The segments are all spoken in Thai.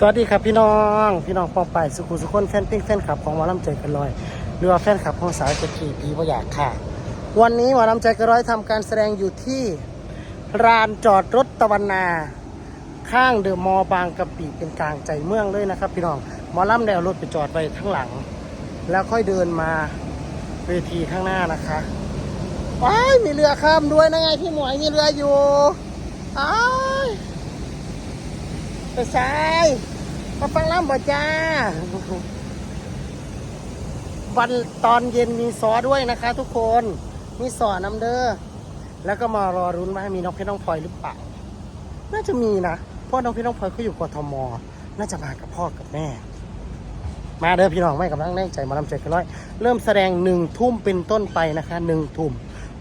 สวัสดีครับพี่น้องพี่น้องปองไปสุขุสุขคนแฟนปิ้งแฟนคลับของหมอลำใจกันลอยหรือว่าแฟนคลับของสาวเจะขี่ปีว่าอยากค่ะ วันนี้หมอลำใจกันร้อยทำการแสดงอยู่ที่ลานจอดรถตะวันนาข้างเดอะมอลล์บางกะปิเป็นกลางใจเมืองเลยนะครับ พี่น้องหมอลำได้เอารถไปจอดไว้ข้งหลัง แล้วค่อยเดินมาเวทีข้างหน้านะคะว้ายมีเรือข้ามด้วยนะไงพี่หมวยมีเรืออยู่อ้าย ไปซ้ายมาฟังล่ำบ่จ้า วันตอนเย็นมีซอด้วยนะคะ ทุกคน มีสอน้ำเด้อ แล้วก็มารอรุ้นว่ามีน้องพชรน้องพลอยหรือเปล่า น่าจะมีนะ เพราะน้องพชรน้องพลอยเขาอยู่กทม น่าจะมากับพ่อกับแม่ มาเด้อพี่น้องไม่กำลังแน่ใจมาลำใจกันร้อย เริ่มแสดงหนึ่งทุ่มเป็นต้นไปนะคะหนึ่งทุ่ม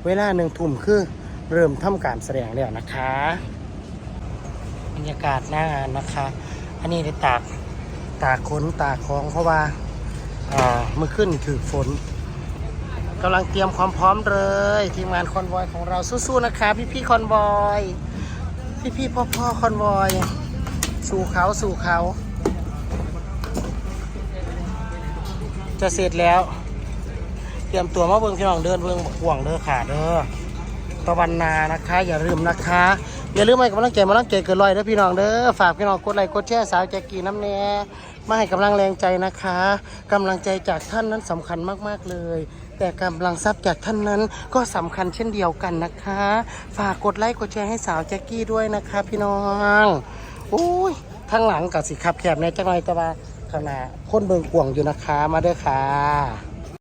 เวลาหนึ่งทุ่มคือเริ่มทำการแสดงแล้วนะคะ บรรยากาศหน้างานนะคะ อันนี้ได้ตากตากขนตากของเพราะว่าอ่าเมื่อขึ้นถือฝนกำลังเตรียมความพร้อมเลย ทีมงานคอนวอยของเราสู้ๆนะคะพี่ๆคอนวอยพี่ๆพ่อๆคอนวอยสู่เขาสู่เขา จะเสร็จแล้ว เตรียมตัวมาเบิ่งพี่น้องเดินเบิ่งห่วงเด้อขาเด้อ ตะวันนานะคะ อย่าลืมนะคะ อย่าลืมให้กำลังใจมาลังใจเกินร้อยเด้อพี่น้องเด้อฝากพี่น้องกดไลค์กดแชร์สาวแจกกีน้ำแน่มาให้กำลังแรงใจนะคะกำลังใจจากท่านนั้นสำคัญมากๆเลย แต่กำลังทรัพย์จากท่านนั้นก็สำคัญเช่นเดียวกันนะคะ ฝากกดไลค์กดแชร์ให้สาวแจ็กกี้ด้วยนะคะ พี่น้องอุ้ยข้างหลังกับสิขับแคบในจังหน่อยแต่ว่าข้างหน้าคนเบิงกวงอยู่นะคะมาเด้อค่ะ